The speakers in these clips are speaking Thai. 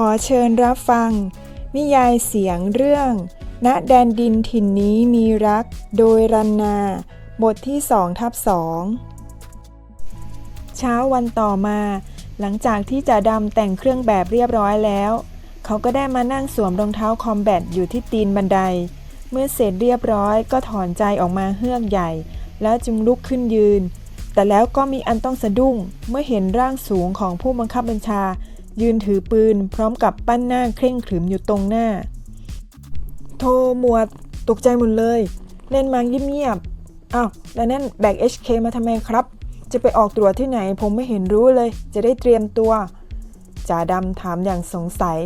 ขอเชิญรับฟัง นิยายเสียงเรื่อง ณแดนดินถิ่นนี้มีรัก โดยรันนา บทที่2ทับ2เช้าวันต่อมา หลังจากที่จ่าดำแต่งเครื่องแบบเรียบร้อยแล้ว เขาก็ได้มานั่งสวมรองเท้าคอมแบทอยู่ที่ตีนบันได เมื่อเสร็จเรียบร้อยก็ถอนใจออกมาเฮือกใหญ่ แล้วจึงลุกขึ้นยืน แต่แล้วก็มีอันต้องสะดุ้งเมื่อเห็นร่างสูงของผู้บังคับบัญชา ยืนถือปืน พร้อมกับปั้นหน้าเคร่งขรึมอยู่ตรงหน้า โทหมวดตกใจหมดเลยเล่นมาเงียบๆอ้าวแล้วนั่นแบก HK มาทำไมครับ จะไปออกตรวจที่ไหนผมไม่เห็นรู้เลย จะได้เตรียมตัวจ่าดำถามอย่างสงสัย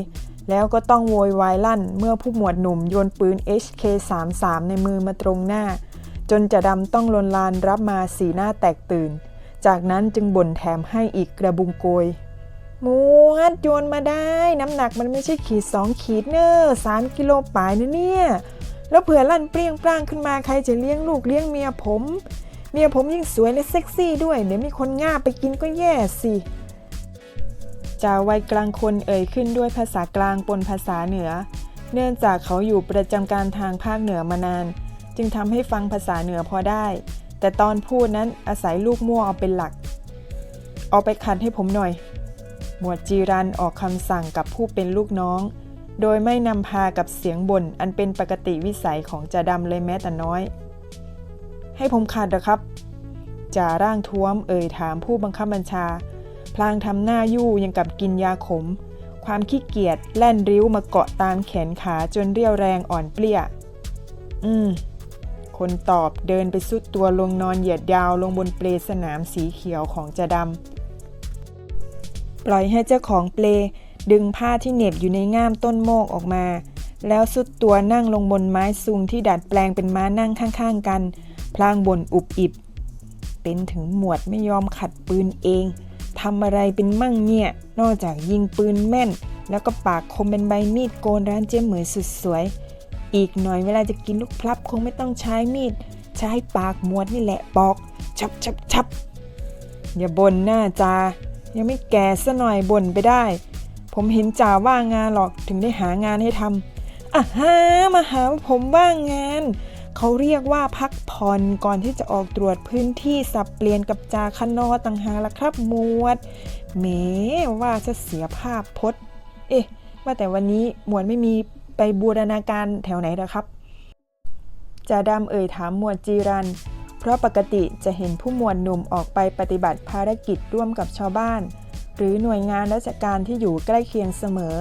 แล้วก็ต้องโวยวายลั่น เมื่อผู้หมวดหนุ่มโยนปืน HK33 ในมือมาตรงหน้า จนจ่าดำต้องลนลานรับมาสีหน้าแตกตื่น จากนั้นจึงบ่นแถมให้อีกกระบุงโกย มวดโยนมาได้ น้ำหนักมันไม่ใช่ขีดสองขีดเนอะสามกิโลป่ายนะเนี่ย แล้วเผื่อลั่นเปรี้ยงปร้างขึ้นมาใครจะเลี้ยงลูกเลี้ยงเมียผม เมียผมยิ่งสวยและเซ็กซี่ด้วย เดี๋ยวมีคนง่าไปกินก็แย่สิจ่าวัยกลางคนเอ่ยขึ้นด้วยภาษากลางปนภาษาเหนือ เนื่องจากเขาอยู่ประจำการทางภาคเหนือมานาน จึงทำให้ฟังภาษาเหนือพอได้ แต่ตอนพูดนั้นอาศัยลูกมั่วเอาเป็นหลัก เอาไปคันให้ผมหน่อย หมวดจีรันออกคำสั่งกับผู้เป็นลูกน้อง โดยไม่นำพากับเสียงบ่นอันเป็นปกติวิสัยของจ่าดำเลยแม้แต่น้อย ให้ผมขาดเหรอครับจ่าร่างท้วมเอ่ยถามผู้บังคับบัญชา พลางทำหน้ายู่ยังกับกินยาขม ความขี้เกียจแล่นริ้วมาเกาะตามแขนขาจนเรียวแรงอ่อนเปลี้ย อืม คนตอบเดินไปสุดตัวลงนอนเหยียดยาวลงบนเปลสนามสีเขียวของจ่าดำ ปล่อยให้เจ้าของเปล ดึงผ้าที่เหน็บอยู่ในง่ามต้นโมกออกมา แล้วสุดตัวนั่งลงบนไม้ซุงที่ดัดแปลงเป็นม้านั่งข้างๆกัน พลางบ่นอุบอิบ เป็นถึงหมวดไม่ยอมขัดปืนเองทำอะไรเป็นมั่งเนี่ย นอกจากยิงปืนแม่น แล้วก็ปากคมเป็นใบมีดโกนร้านเจ๊เหมยสุดสวย อีกหน่อยเวลาจะกินลูกพลับคงไม่ต้องใช้มีด ใช้ปากหมวดนี่แหละปอก ชับชับชับอย่าบ่นหน้าจา ยังไม่แก่ซะหน่อยบ่นไปได้ ผมเห็นจ่าว่างงานหรอกถึงได้หางานให้ทำอะฮะมาหาว่าผมว่างงาน เขาเรียกว่าพักผ่อนก่อนที่จะออกตรวจพื้นที่สับเปลี่ยนกับจาคานอต่างหากละครับมวดแหมว่าจะเสียภาพพจน์ เอ๊ะ ว่าแต่วันนี้หมวดไม่มีไปบูรณาการแถวไหนหรอครับจ่าดำเอ่ยถามหมวดจีรัน เพราะปกติจะเห็นผู้มวดหนุ่มออกไปปฏิบัติภารกิจร่วมกับชาวบ้าน หรือหน่วยงานราชการที่อยู่ใกล้เคียงเสมอ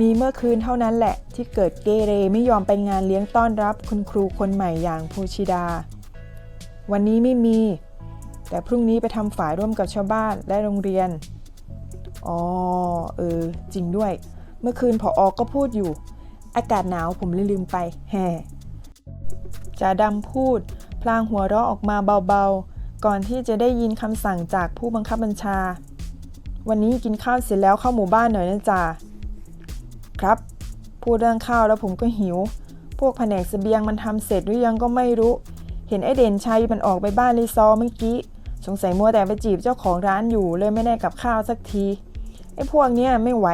มีเมื่อคืนเท่านั้นแหละที่เกิดเกเรไม่ยอมไปงานเลี้ยงต้อนรับคุณครูคนใหม่อย่างภูชิดา วันนี้ไม่มี แต่พรุ่งนี้ไปทำฝ่ายร่วมกับชาวบ้านและโรงเรียน อ๋อ เออ จริงด้วย เมื่อคืนผออก็พูดอยู่ อากาศหนาวผมเลยลืมไป แฮ่จ่าดำพูด พลางหัวเราะออกมาเบาๆ ก่อนที่จะได้ยินคำสั่งจากผู้บังคับบัญชา วันนี้กินข้าวเสร็จแล้วเข้าหมู่บ้านหน่อยนะจ่าครับ พูดเรื่องข้าวแล้วผมก็หิว พวกแผนกเสบียงมันทำเสร็จหรือยังก็ไม่รู้ เห็นไอเด่นชัยมันออกไปบ้านรีซอร์เมื่อกี้ สงสัยมัวแต่ไปจีบเจ้าของร้านอยู่เลยไม่ได้กับข้าวสักที ไอ้พวกเนี้ยไม่ไหว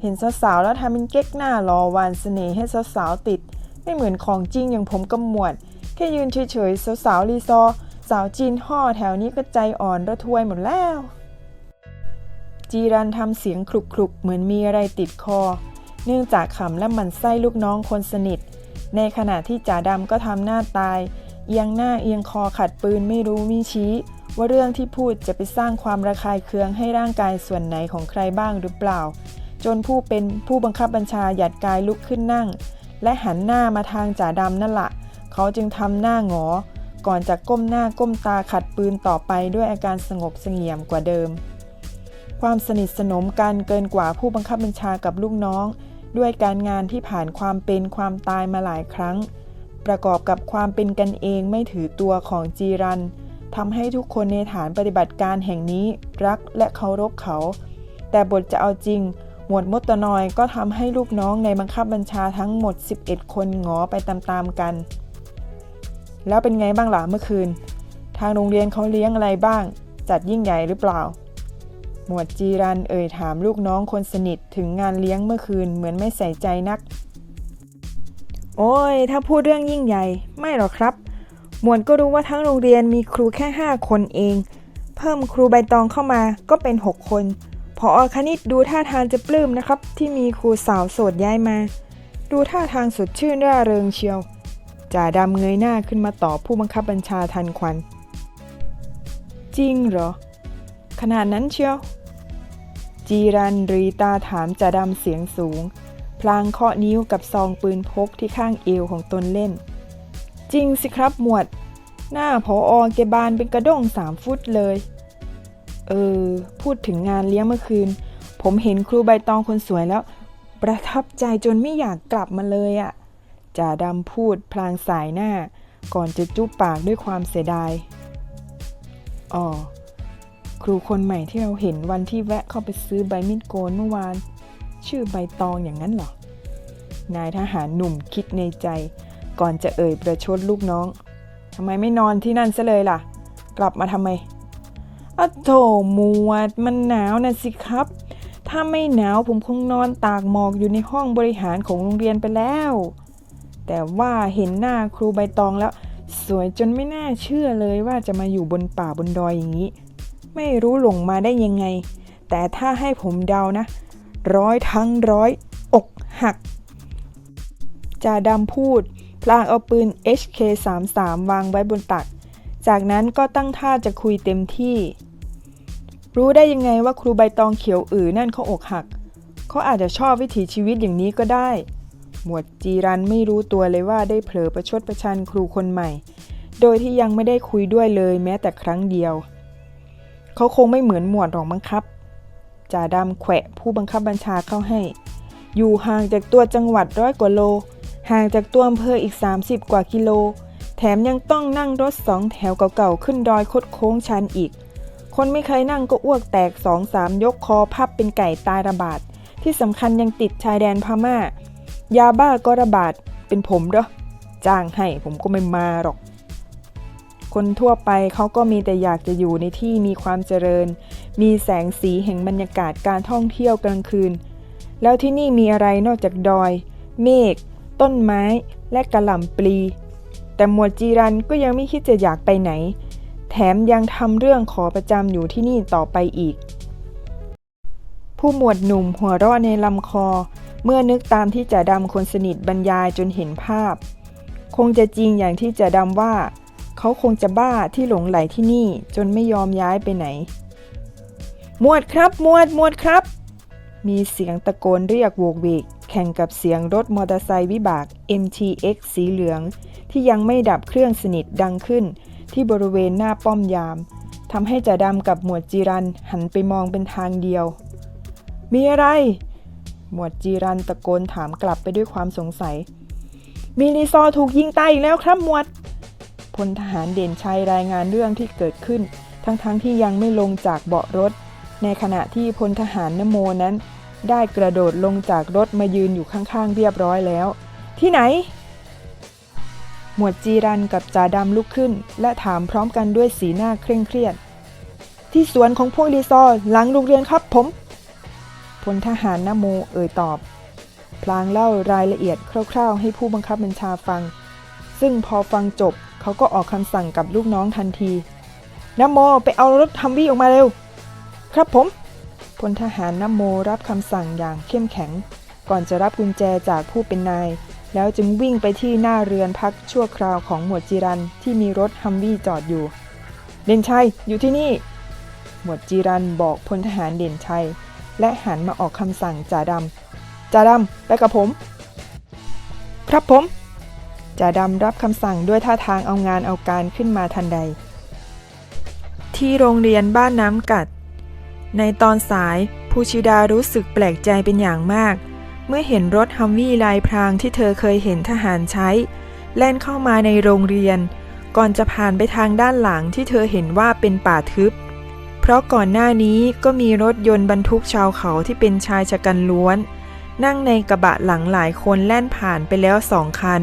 เห็นสาวๆแล้วทำเป็นเก๊กหน้ารอวานเสน่ห์ให้สาวๆติด ไม่เหมือนของจริงอย่างผมกำหมวด แค่ยืนเฉยๆสาวๆรีซอร์สาวจีนห่อแถวนี้ก็ใจอ่อนระทวยหมดแล้ว จีรันทำเสียงคลุกๆ เหมือนมีอะไรติดคอ เนื่องจากขำและหมันไส้ลูกน้องคนสนิท ในขณะที่จ่าดำก็ทำหน้าตาย เอียงหน้าเอียงคอขัดปืนไม่รู้มิชี้ ว่าเรื่องที่พูดจะไปสร้างความระคายเคืองให้ร่างกายส่วนไหนของใครบ้างหรือเปล่า จนผู้เป็นผู้บังคับบัญชาหยัดกายลุกขึ้นนั่ง และหันหน้ามาทางจ่าดำนั่นละ เขาจึงทำหน้าหงอ ก่อนจะก้มหน้าก้มตาขัดปืนต่อไปด้วยอาการสงบเสงี่ยมกว่าเดิม ความสนิทสนมกันเกินกว่าผู้บังคับบัญชากับลูกน้อง ด้วยการงานที่ผ่านความเป็นความตายมาหลายครั้ง ประกอบกับความเป็นกันเองไม่ถือตัวของจีรันทำให้ทุกคนในฐานปฏิบัติการแห่งนี้รักและเคารพเขา แต่บทจะเอาจริง หมวดมดตนอยก็ทำให้ลูกน้องในบังคับบัญชาทั้งหมด 11 คนงอไปตามๆกัน แล้วเป็นไงบ้างล่ะเมื่อคืน ทางโรงเรียนเขาเลี้ยงอะไรบ้าง จัดยิ่งใหญ่หรือเปล่า หมวดจีรันเอ่ยถามลูกน้องคนสนิทถึงงานเลี้ยงเมื่อคืนเหมือนไม่ใส่ใจนัก โอ้ย ถ้าพูดเรื่องยิ่งใหญ่ ไม่หรอกครับ หมวดก็รู้ว่าทั้งโรงเรียนมีครูแค่ 5 คนเอง เพิ่มครูใบตองเข้ามาก็เป็น 6 คนพออคณิตดูท่าทางจะปลื้มนะครับ ที่มีครูสาวโสดย้ายมา ดูท่าทางสดชื่นร่าเริงเชียว จ่าดำเงยหน้าขึ้นมาตอบผู้บังคับบัญชาทันควัน จริงเหรอ ขนาดนั้นเชียว จีรันรีตาถามจ่าดำเสียงสูง พลางเคาะนิ้วกับซองปืนพกที่ข้างเอวของตนเล่น จริงสิครับหมวด หน้าพออเกบานเป็นกระด้งสามฟุตเลย เออ พูดถึงงานเลี้ยงเมื่อคืน ผมเห็นครูใบตองคนสวยแล้ว ประทับใจจนไม่อยากกลับมาเลยอะ่ะ จ่าดำพูดพลางสายหน้า ก่อนจะจุ๊บปากด้วยความเสียดายอ๋อครูคนใหม่ที่เราเห็นวันที่แวะเข้าไปซื้อใบมีดโกนเมื่อวาน ชื่อใบตองอย่างนั้นเหรอ นายทหารหนุ่มคิดในใจ ก่อนจะเอ่ยประชดลูกน้องทำไมไม่นอนที่นั่นซะเลยล่ะ กลับมาทำไมอะโถมวด มันหนาวนะสิครับ ถ้าไม่หนาวผมคงนอนตากหมอกอยู่ในห้องบริหารของโรงเรียนไปแล้ว แต่ว่าเห็นหน้าครูใบตองแล้ว สวยจนไม่น่าเชื่อเลยว่าจะมาอยู่บนป่าบนดอยอย่างนี้ ไม่รู้หลงมาได้ยังไง แต่ถ้าให้ผมเดานะ ร้อยทั้งร้อย อกหักจ่าดำพูด พลางเอาปืน HK33 วางไว้บนตัก จากนั้นก็ตั้งท่าจะคุยเต็มที่ รู้ได้ยังไงว่าครูใบตองเขียวอือนั่นเขาอกหัก เขาอาจจะชอบวิถีชีวิตอย่างนี้ก็ได้ หมวดจีรันไม่รู้ตัวเลยว่าได้เผลอประชดประชันครูคนใหม่ โดยที่ยังไม่ได้คุยด้วยเลยแม้แต่ครั้งเดียว เขาคงไม่เหมือนหมวดหรอกมั้งครับจ่าดำแขวะผู้บังคับบัญชาเข้าให้ อยู่ห่างจากตัวจังหวัดร้อยกว่าโล ห่างจากตัวอำเภออีก 30 กว่ากิโล แถมยังต้องนั่งรถสองแถวเก่าๆขึ้นดอยคดโค้งชันอีก คนไม่เคยนั่งก็อ้วกแตกสองสามยกคอพับเป็นไก่ตายระบาด ที่สำคัญยังติดชายแดนพม่า ยาบ้าก็ระบาดเป็นผมเหรอจ้างให้ผมก็ไม่มาหรอก คนทั่วไปเขาก็มีแต่อยากจะอยู่ในที่มีความเจริญ มีแสงสีแห่งบรรยากาศการท่องเที่ยวกลางคืน แล้วที่นี่มีอะไรนอกจากดอย เมฆต้นไม้และกระหล่ำปลี แต่หมวดจีรันก็ยังไม่คิดจะอยากไปไหน แถมยังทำเรื่องขอประจำอยู่ที่นี่ต่อไปอีก ผู้หมวดหนุ่มหัวเราะในลำคอ เมื่อนึกตามที่จ่าดำคนสนิทบรรยายจนเห็นภาพ คงจะจริงอย่างที่จ่าดำว่า เขาคงจะบ้าที่หลงไหลที่นี่จนไม่ยอมย้ายไปไหนหมวดครับหมวดหมวดครับ มีเสียงตะโกนเรียกโวกเวกแข่งกับเสียงรถมอเตอร์ไซค์วิบาก MTX สีเหลือง ที่ยังไม่ดับเครื่องสนิทดังขึ้น ที่บริเวณหน้าป้อมยามทำให้จ่าดำกับหมวดจีรันหันไปมองเป็นทางเดียว มีอะไร หมวดจีรันตะโกนถามกลับไปด้วยความสงสัย มีรีซอถูกยิงตายอีกแล้วครับหมวดพลทหารเด่นชัยรายงานเรื่องที่เกิดขึ้น ทั้งๆทที่ยังไม่ลงจากเบาะรถ ในขณะที่พลทหารนโมนั้น ได้กระโดดลงจากรถมายืนอยู่ข้างๆเรียบร้อยแล้ว ที่ไหน หมวดจีรันกับจ่าดำลุกขึ้น และถามพร้อมกันด้วยสีหน้าเคร่งเครียด ที่สวนของพวกรีซอหลังโรงเรียนครับผม พลทหารนโมเอ่ยตอบ พลางเล่ารายละเอียดคร่าว ๆ ให้ผู้บังคับบัญชาฟัง ซึ่งพอฟังจบเขาก็ออกคำสั่งกับลูกน้องทันทีนโมไปเอารถทัมวี่ออกมาเร็ว ครับผมพลทหารนโมรับคำสั่งอย่างเข้มแข็ง ก่อนจะรับกุญแจจากผู้เป็นนาย แล้วจึงวิ่งไปที่หน้าเรือนพักชั่วคราวของหมวดจีรันที่มีรถฮัมวี่จอดอยู่ เด่นชัยอยู่ที่นี่ หมวดจีรันบอกพลทหารเด่นชัย และหันมาออกคำสั่งจ่าดำจ่าดำไปกับผม ครับผมจ่าดำรับคำสั่งด้วยท่าทางเอางานเอาการขึ้นมาทันใด ที่โรงเรียนบ้านน้ำกัด ในตอนสายภูชิดารู้สึกแปลกใจเป็นอย่างมาก เมื่อเห็นรถฮัมวี่ลายพรางที่เธอเคยเห็นทหารใช้ แล่นเข้ามาในโรงเรียน ก่อนจะผ่านไปทางด้านหลังที่เธอเห็นว่าเป็นป่าทึบ เพราะก่อนหน้านี้ก็มีรถยนต์บรรทุกชาวเขาที่เป็นชายชะกันล้วน นั่งในกระบะหลังหลายคนแล่นผ่านไปแล้วสองคัน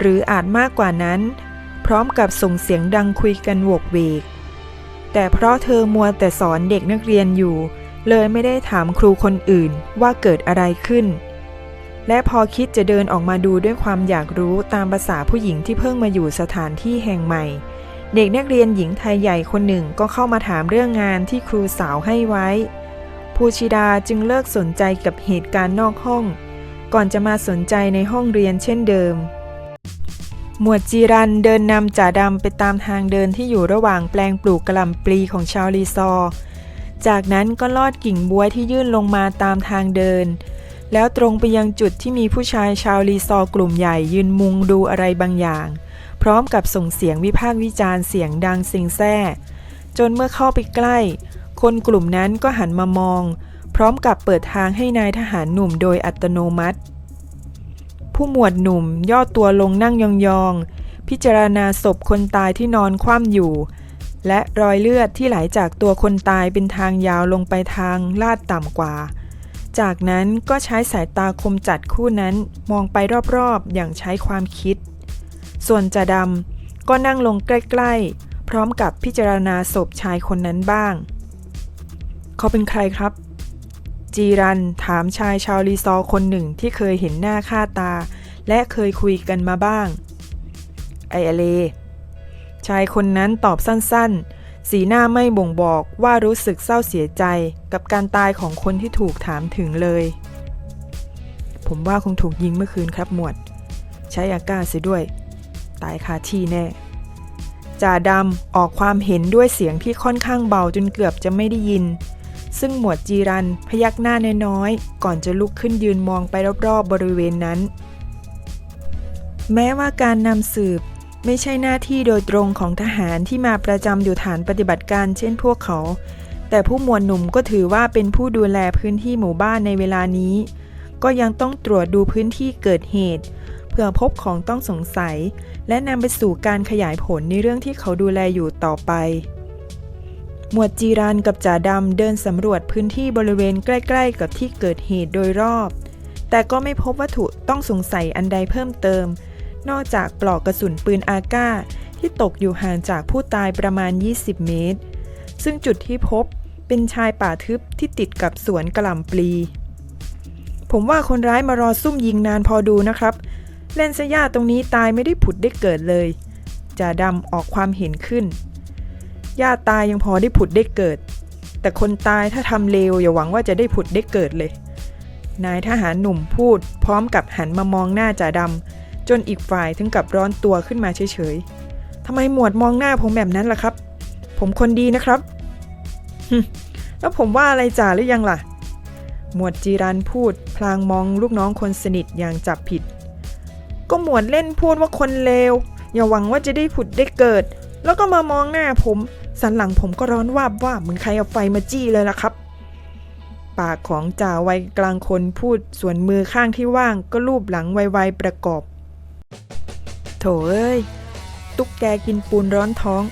หรืออาจมากกว่านั้น พร้อมกับส่งเสียงดังคุยกันโวกเวก แต่เพราะเธอมัวแต่สอนเด็กนักเรียนอยู่ เลยไม่ได้ถามครูคนอื่นว่าเกิดอะไรขึ้น และพอคิดจะเดินออกมาดูด้วยความอยากรู้ตามภาษาผู้หญิงที่เพิ่งมาอยู่สถานที่แห่งใหม่ เด็กนักเรียนหญิงไทยใหญ่คนหนึ่งก็เข้ามาถามเรื่องงานที่ครูสาวให้ไว้ ภูชิดาจึงเลิกสนใจกับเหตุการณ์นอกห้อง ก่อนจะมาสนใจในห้องเรียนเช่นเดิม หมวดจีรันเดินนำจ่าดำไปตามทางเดินที่อยู่ระหว่างแปลงปลูกกระหล่ำปลีของชาวลีซอร์จากนั้นก็ลอดกิ่งบัวที่ยื่นลงมาตามทางเดิน แล้วตรงไปยังจุดที่มีผู้ชายชาวลีซอร์กลุ่มใหญ่ยืนมุงดูอะไรบางอย่าง ร้อมกับส่งเสียงวิพากษ์วิจารณ์เสียงดังเซ็งแซ่ จนเมื่อเข้าไปใกล้ คนกลุ่มนั้นก็หันมามอง พร้อมกับเปิดทางให้นายทหารหนุ่มโดยอัตโนมัติ ผู้หมวดหนุ่มย่อตัวลงนั่งยองๆ พิจารณาศพคนตายที่นอนคว่ำอยู่ และรอยเลือดที่ไหลจากตัวคนตายเป็นทางยาวลงไปทางลาดต่ำกว่าจากนั้นก็ใช้สายตาคมจัดคู่นั้นมองไปรอบๆ อย่างใช้ความคิด ส่วนจ่าดำก็นั่งลงใกล้ๆ พร้อมกับพิจารณาศพชายคนนั้นบ้าง เขาเป็นใครครับ จีรันถามชายชาวรีซอร์คนหนึ่งที่เคยเห็นหน้าค่าตา และเคยคุยกันมาบ้าง ไออเล ชายคนนั้นตอบสั้นๆ สีหน้าไม่บ่งบอกว่ารู้สึกเศร้าเสียใจกับการตายของคนที่ถูกถามถึงเลย ผมว่าคงถูกยิงเมื่อคืนครับหมวด ใช้อากาศเสียด้วย ตายคาที่แน่จ่าดำออกความเห็นด้วยเสียงที่ค่อนข้างเบาจนเกือบจะไม่ได้ยิน ซึ่งหมวดจีรันพยักหน้าน้อยๆ ก่อนจะลุกขึ้นยืนมองไปรอบๆ บริเวณนั้น แม้ว่าการนำสืบไม่ใช่หน้าที่โดยตรงของทหารที่มาประจำอยู่ฐานปฏิบัติการเช่นพวกเขา แต่ผู้มวดหนุ่มก็ถือว่าเป็นผู้ดูแลพื้นที่หมู่บ้านในเวลานี้ ก็ยังต้องตรวจดูพื้นที่เกิดเหตุ เพื่อพบของต้องสงสัย และนำไปสู่การขยายผลในเรื่องที่เขาดูแลอยู่ต่อไป หมวดจีรันกับจ่าดำเดินสำรวจพื้นที่บริเวณใกล้ ๆ กับที่เกิดเหตุโดยรอบ แต่ก็ไม่พบวัตถุต้องสงสัยอันใดเพิ่มเติม นอกจากปลอกกระสุนปืนอาก้า ที่ตกอยู่ห่างจากผู้ตายประมาณ 20 เมตร ซึ่งจุดที่พบเป็นชายป่าทึบที่ติดกับสวนกระหล่ำปลี ผมว่าคนร้ายมารอซุ่มยิงนานพอดูนะครับ เล่นซะยาตรงนี้ตายไม่ได้ผุดได้เกิดเลยจ่าดำออกความเห็นขึ้นญาติตายยังพอได้ผุดได้เกิด แต่คนตายถ้าทำเลวอย่าหวังว่าจะได้ผุดได้เกิดเลย นายทหารหนุ่มพูด พร้อมกับหันมามองหน้าจ่าดำจนอีกฝ่ายถึงกับร้อนตัวขึ้นมาเฉยๆทำไมหมวดมองหน้าผมแบบนั้นล่ะครับ ผมคนดีนะครับแล้วผมว่าอะไรจ่าหรือยังล่ะ หมวดจีรันพูด พลางมองลูกน้องคนสนิทอย่างจับผิด ก็หมวดเล่นพูดว่าคนเลว อย่าหวังว่าจะได้ผุดได้เกิด แล้วก็มามองหน้าผม สันหลังผมก็ร้อนวาบว่าบเหมือนใครเอาไฟมาจี้เลยล่ะครับ ปากของจ่าวัยกลางคนพูดส่วนมือข้างที่ว่างก็ลูบหลังไวๆประกอบ โถเอ้ย ตุ๊กแกกินปูนร้อนท้อง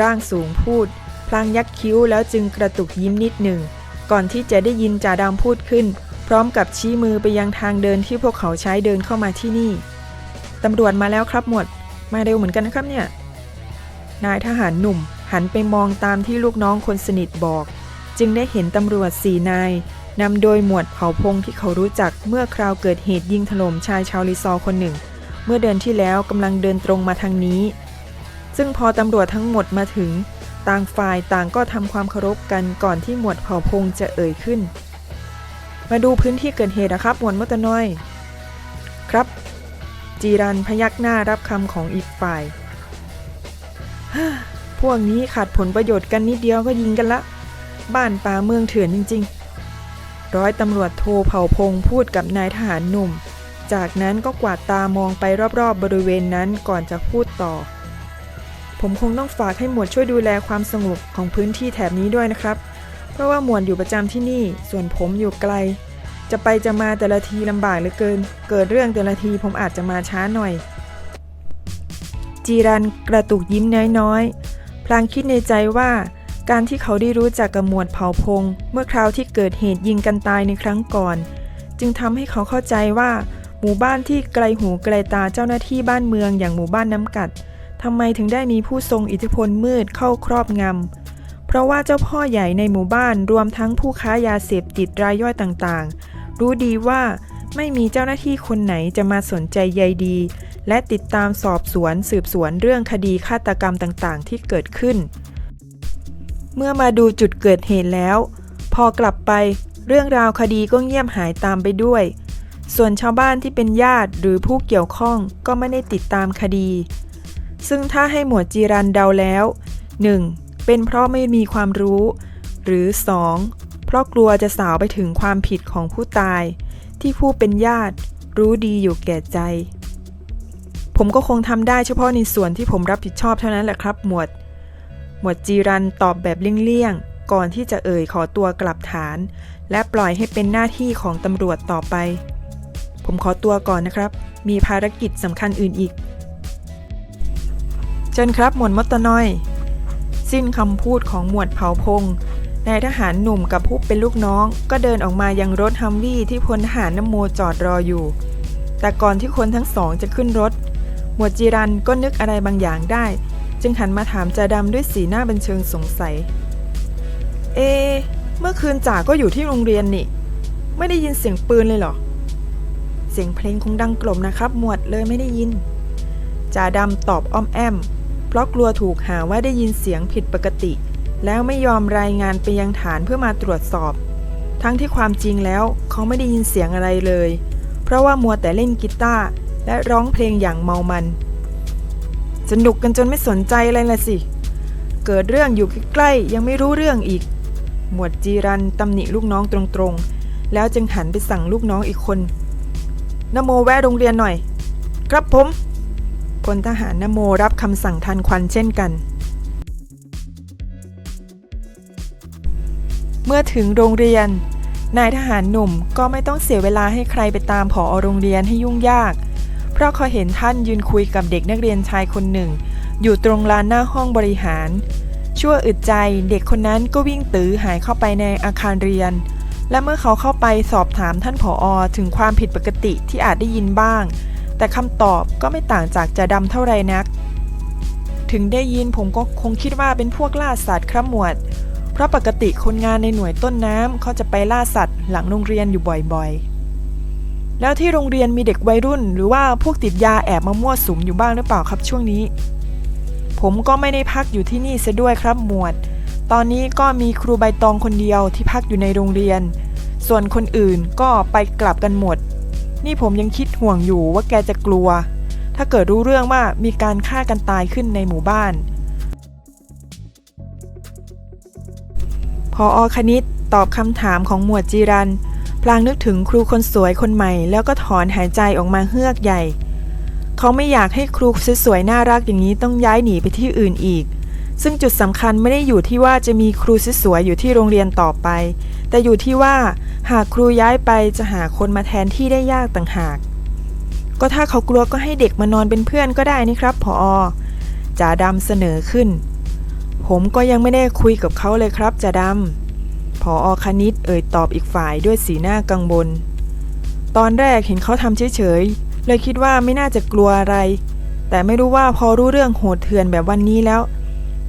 ร่างสูงพูด พลางยักคิ้วแล้วจึงกระตุกยิ้มนิดหนึ่ง ก่อนที่จะได้ยินจ่าดำพูดขึ้น พร้อมกับชี้มือไปยังทางเดินที่พวกเขาใช้เดินเข้ามาที่นี่ ตำรวจมาแล้วครับหมวด มาเร็วเหมือนกันนะครับเนี่ย นายทหารหนุ่มหันไปมองตามที่ลูกน้องคนสนิทบอก จึงได้เห็นตำรวจสี่นายนำโดยหมวดเผ่าพงที่เขารู้จักเมื่อคราวเกิดเหตุยิงถล่มชายชาวลิซอคนหนึ่ง เมื่อเดือนที่แล้วกำลังเดินตรงมาทางนี้ ซึ่งพอตำรวจทั้งหมดมาถึง ต่างฝ่ายต่างก็ทำความเคารพกันก่อนที่หมวดเผ่าพงจะเอ่ยขึ้น มาดูพื้นที่เกิดเหตุนะครับมวดมตน้อย ครับ จีรันพยักหน้ารับคำของอีกฝ่าย พวกนี้ขาดผลประโยชน์กันนิดเดียวก็ยิงกันละ บ้านป่าเมืองเถื่อนจริง ๆ ร้อยตำรวจโทเผ่าพงพูดกับนายทหารหนุ่ม จากนั้นก็กวาดตามองไปรอบๆ บริเวณนั้นก่อนจะพูดต่อ ผมคงต้องฝากให้หมวดช่วยดูแลความสงบของพื้นที่แถบนี้ด้วยนะครับ เพราะว่าหมวดอยู่ประจำที่นี่ ส่วนผมอยู่ไกล จะไปจะมาแต่ละทีลำบากเหลือเกิน เกิดเรื่องแต่ละทีผมอาจจะมาช้าหน่อย จีรันกระตุกยิ้มน้อยๆ พลางคิดในใจว่า การที่เขาได้รู้จักกับหมวดเผ่าพง เมื่อคราวที่เกิดเหตุยิงกันตายในครั้งก่อน จึงทำให้เขาเข้าใจว่า หมู่บ้านที่ไกลหูไกลตาเจ้าหน้าที่บ้านเมืองอย่างหมู่บ้านน้ำกัดทำไมถึงได้มีผู้ทรงอิทธิพลมืดเข้าครอบงำ เพเพราะว่าเจ้าพ่อใหญ่ในหมู่บ้านรวมทั้งผู้ค้ายาเสพติดรายย่อยต่างๆ รู้ดีว่าไม่มีเจ้าหน้าที่คนไหนจะมาสนใจใยดี และติดตามสอบสวนสืบสวนเรื่องคดีฆาตกรรมต่างๆ ที่เกิดขึ้น เมื่อมาดูจุดเกิดเหตุแล้ว พอกลับไปเรื่องราวคดีก็เงียบหายตามไปด้วย ส่วนชาวบ้านที่เป็นญาติหรือผู้เกี่ยวข้องก็ไม่ได้ติดตามคดี ซึ่งถ้าให้หมวดจีรันเดาแล้ว 1. เป็นเพราะไม่มีความรู้ หรือ 2. เพราะกลัวจะสาวไปถึงความผิดของผู้ตาย ที่ผู้เป็นญาติ รู้ดีอยู่แก่ใจ ผมก็คงทำได้เฉพาะในส่วนที่ผมรับผิดชอบเท่านั้นแหละครับหมวด หมวดจีรันตอบแบบเลี่ยงๆ ก่อนที่จะเอ่ยขอตัวกลับฐาน และปล่อยให้เป็นหน้าที่ของตำรวจต่อไป ผมขอตัวก่อนนะครับ มีภารกิจสำคัญอื่นอีกเชิญครับหมวดมดตน้อย สิ้นคำพูดของหมวดเผาพงษ์นายทหารหนุ่มกับผู้เป็นลูกน้อง ก็เดินออกมายังรถฮัมวี่ที่พลทหารน้ำโมจอดรออยู่ แต่ก่อนที่คนทั้งสองจะขึ้นรถ หมวดจีรันก็นึกอะไรบางอย่างได้ จึงหันมาถามจ่าดำด้วยสีหน้าบันเชิงสงสัย เอ เมื่อคืนจ่าก็อยู่ที่โรงเรียนนี่ ไม่ได้ยินเสียงปืนเลยเหรอ เสียงเพลงคงดังกลมนะครับ หมวดเลยไม่ได้ยินจ่าดำตอบอ้อมแอม เพราะกลัวถูกหาว่าได้ยินเสียงผิดปกติ แล้วไม่ยอมรายงานไปยังฐานเพื่อมาตรวจสอบ ทั้งที่ความจริงแล้วเขาไม่ได้ยินเสียงอะไรเลย เพราะว่ามัวแต่เล่นกีตาร์และร้องเพลงอย่างเมามันสนุกกันจนไม่สนใจอะไรละสิ เกิดเรื่องอยู่ใกล้ๆยังไม่รู้เรื่องอีก หมวดจีรันตำหนิลูกน้องตรงๆ แล้วจึงหันไปสั่งลูกน้องอีกคนนโมแวะโรงเรียนหน่อย ครับผม พลทหารนโมรับคำสั่งทันควันเช่นกัน เมื่อถึงโรงเรียน นายทหารหนุ่มก็ไม่ต้องเสียเวลาให้ใครไปตามผอโรงเรียนให้ยุ่งยาก เพราะเขาเห็นท่านยืนคุยกับเด็กนักเรียนชายคนหนึ่ง อยู่ตรงลานหน้าห้องบริหาร ชั่วอึดใจเด็กคนนั้นก็วิ่งตื้อหายเข้าไปในอาคารเรียนและเมื่อเขาเข้าไปสอบถามท่านผออถึงความผิดปกติที่อาจได้ยินบ้าง แต่คำตอบก็ไม่ต่างจากจะดำเท่าไรนัก ถึงได้ยินผมก็คงคิดว่าเป็นพวกล่าสัตว์ครับหมวด เพราะปกติคนงานในหน่วยต้นน้ำเขาจะไปล่าสัตว์หลังโรงเรียนอยู่บ่อยๆ แล้วที่โรงเรียนมีเด็กวัยรุ่น หรือว่าพวกติดยาแอบมามั่วสุมอยู่บ้างหรือเปล่าครับช่วงนี้ ผมก็ไม่ได้พักอยู่ที่นี่ซะด้วยครับหมวด ตอนนี้ก็มีครูใบตองคนเดียวที่พักอยู่ในโรงเรียน ส่วนคนอื่นก็ไปกลับกันหมด นี่ผมยังคิดห่วงอยู่ว่าแกจะกลัว ถ้าเกิดรู้เรื่องว่ามีการฆ่ากันตายขึ้นในหมู่บ้าน พออคณิตตอบคำถามของหมวดจีรัน พลางนึกถึงครูคนสวยคนใหม่ แล้วก็ถอนหายใจออกมาเฮือกใหญ่ เขาไม่อยากให้ครูสวยๆน่ารักอย่างนี้ต้องย้ายหนีไปที่อื่นอีก ซึ่งจุดสำคัญไม่ได้อยู่ที่ว่าจะมีครูสวยๆอยู่ที่โรงเรียนต่อไป แต่อยู่ที่ว่า หากครูย้ายไปจะหาคนมาแทนที่ได้ยากต่างหาก ก็ถ้าเขากลัวก็ให้เด็กมานอนเป็นเพื่อนก็ได้นี่ครับพอจ่าดำเสนอขึ้น ผมก็ยังไม่ได้คุยกับเขาเลยครับจ่าดำพออคณิตเอ่ยตอบอีกฝ่ายด้วยสีหน้ากังวล ตอนแรกเห็นเขาทำเฉยๆ เลยคิดว่าไม่น่าจะกลัวอะไร แต่ไม่รู้ว่าพอรู้เรื่องโหดเถื่อนแบบวันนี้แล้ว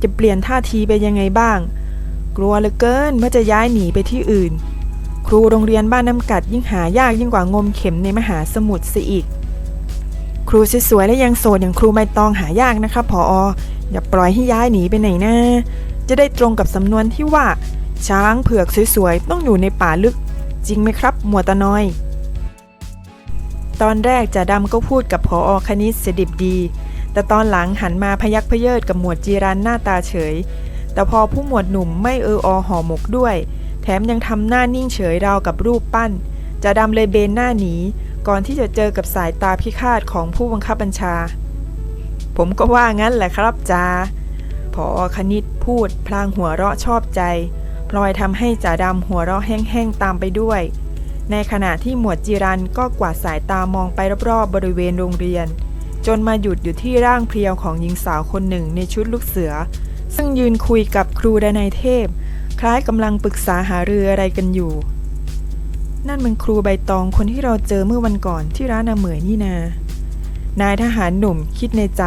จะเปลี่ยนท่าทีไปยังไงบ้าง กลัวเหลือเกินเมื่อจะย้ายหนีไปที่อื่น ครูโรงเรียนบ้านน้ำกัดยิ่งหายากยิ่งกว่างมเข็มในมหาสมุทรซะอีก ครูสวยๆและยังโสดอย่างครูใบตองหายากนะครับพอออย่าปล่อยให้ย้ายหนีไปไหนนะ จะได้ตรงกับสำนวนที่ว่า ช้างเผือกสวยๆ ต้องอยู่ในป่าลึก จริงไหมครับหมวดตาน้อย ตอนแรกจ่าดำก็พูดกับพออคณิตเสดิบดี แต่ตอนหลังหันมาพยักพเยิดกับหมวดจีรันหน้าตาเฉย แต่พอผู้หมวดหนุ่มไม่เอออห่อหมกด้วย แถมยังทำหน้านิ่งเฉยราวกับรูปปั้นจ่าดำเลยเบนหน้าหนี ก่อนที่จะเจอกับสายตาพิฆาตของผู้บังคับบัญชา ผมก็ว่างั้นแหละครับจาพอคณิตพูดพลางหัวเราะชอบใจ พลอยทำให้จ่าดำหัวเราะแห้งๆตามไปด้วย ในขณะที่หมวดจีรันก็กวาดสายตามองไปรอบๆบริเวณโรงเรียน จนมาหยุดอยู่ที่ร่างเพรียวของหญิงสาวคนหนึ่งในชุดลูกเสือ ซึ่งยืนคุยกับครูดนัยเทพ ล้ายกำลังปรึกษาหารืออะไรกันอยู่ นั่นมันครูใบตองคนที่เราเจอเมื่อวันก่อนที่ร้านอาเหมยนี่นา นายทหารหนุ่มคิดในใจ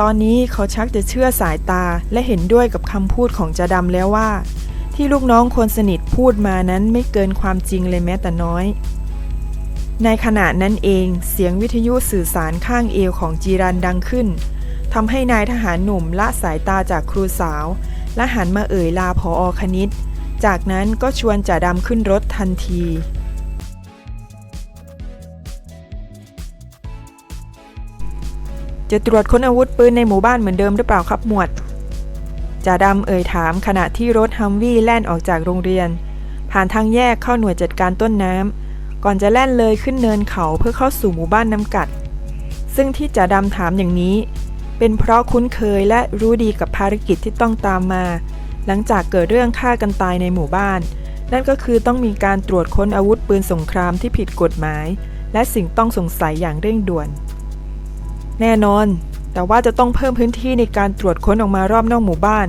ตอนนี้เขาชักจะเชื่อสายตาและเห็นด้วยกับคำพูดของจาดำแล้วว่า ที่ลูกน้องคนสนิทพูดมานั้นไม่เกินความจริงเลยแม้แต่น้อย ในขณะนั้นเองเสียงวิทยุสื่อสารข้างเอวของจีรันดังขึ้นทำให้นายทหารหนุ่มละสายตาจากครูสาว และหันมาเอ่ยลาพออคณิต จากนั้นก็ชวนจ่าดำขึ้นรถทันทีจะตรวจค้นอาวุธปืนในหมู่บ้านเหมือนเดิมหรือเปล่าครับหมวดจ่าดำเอ่ยถามขณะที่รถฮัมวี่แล่นออกจากโรงเรียน ผ่านทางแยกเข้าหน่วยจัดการต้นน้ำก่อนจะแล่นเลยขึ้นเนินเขาเพื่อเข้าสู่หมู่บ้านน้ำกัด ซึ่งที่จ่าดำถามอย่างนี้ เป็นเพราะคุ้นเคยและรู้ดีกับภารกิจที่ต้องตามมา หลังจากเกิดเรื่องฆ่ากันตายในหมู่บ้าน นั่นก็คือต้องมีการตรวจค้นอาวุธปืนสงครามที่ผิดกฎหมาย และสิ่งต้องสงสัยอย่างเร่งด่วน แน่นอน แต่ว่าจะต้องเพิ่มพื้นที่ในการตรวจค้นออกมารอบนอกหมู่บ้าน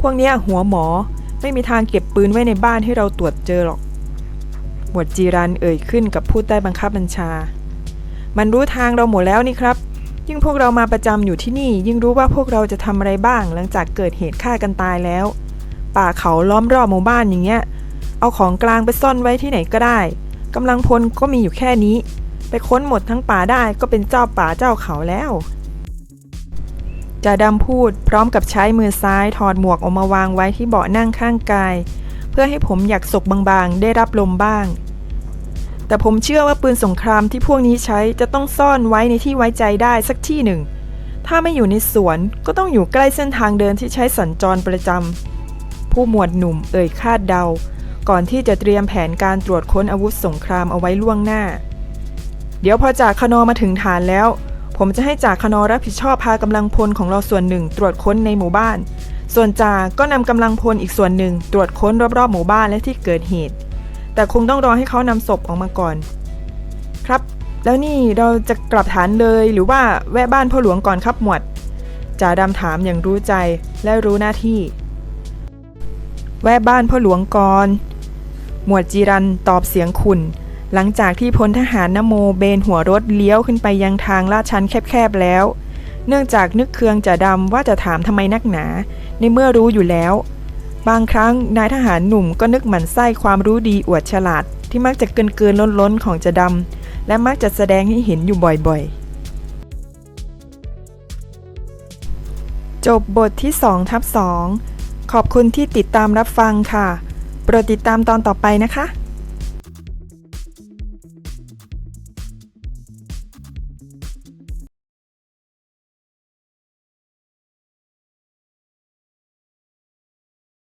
พวกนี้หัวหมอไม่มีทางเก็บปืนไว้ในบ้านให้เราตรวจเจอหรอก หมวดจีรันเอ่ยขึ้นกับผู้ใต้บังคับบัญชา มันรู้ทางเราหมดแล้วนี่ครับ ยิ่งพวกเรามาประจำอยู่ที่นี่ ยิ่งรู้ว่าพวกเราจะทำอะไรบ้าง หลังจากเกิดเหตุฆ่ากันตายแล้ว ป่าเขาล้อมรอบหมู่บ้านอย่างเงี้ย เอาของกลางไปซ่อนไว้ที่ไหนก็ได้กำลังพลก็มีอยู่แค่นี้ ไปค้นหมดทั้งป่าได้ก็เป็นเจ้าป่าเจ้าเขาแล้วจ่าดำพูดพร้อมกับใช้มือซ้ายถอดหมวกออกมาวางไว้ที่เบาะนั่งข้างกาย เพื่อให้ผมอยากศกบางๆ ได้รับลมบ้าง แต่ผมเชื่อว่าปืนสงครามที่พวกนี้ใช้จะต้องซ่อนไว้ในที่ไว้ใจได้สักที่หนึ่ง ถ้าไม่อยู่ในสวนก็ต้องอยู่ใกล้เส้นทางเดินที่ใช้สัญจรประจำผู้หมวดหนุ่มเอ่ยคาดเดา ก่อนที่จะเตรียมแผนการตรวจค้นอาวุธสงครามเอาไว้ล่วงหน้า เดี๋ยวพอจากคณอมาถึงฐานแล้ว ผมจะให้จากคณอรับผิดชอบพากำลังพลของเราส่วนหนึ่ง ตรวจค้นในหมู่บ้าน ส่วนจากก็นำกำลังพลอีกส่วนหนึ่ง ตรวจค้นรอบๆหมู่บ้านและที่เกิดเหตุ แต่คงต้องรอให้เขานำศพออกมาก่อน ครับ แล้วนี่เราจะกลับฐานเลยหรือว่าแวะบ้านพ่อหลวงก่อนครับหมวดจ่าดำถามอย่างรู้ใจและรู้หน้าที่ แวะบ้านพ่อหลวงก่อน หมวดจีรันตอบเสียงขุ่น หลังจากที่พลทหารนโมเบนหัวรถเลี้ยวขึ้นไปยังทางลาดชันแคบๆแล้ว เนื่องจากนึกเคืองจ่าดำว่าจะถามทำไมนักหนา ในเมื่อรู้อยู่แล้ว บางครั้งนายทหารหนุ่มก็นึกหมั่นไส้ความรู้ดีอวดฉลาด ที่มักจะเกินเกินล้นล้นของจะดำ และมักจะแสดงให้เห็นอยู่บ่อยๆ จบบทที่2ทับ2ขอบคุณที่ติดตามรับฟังค่ะ โปรดติดตามตอนต่อไปนะคะ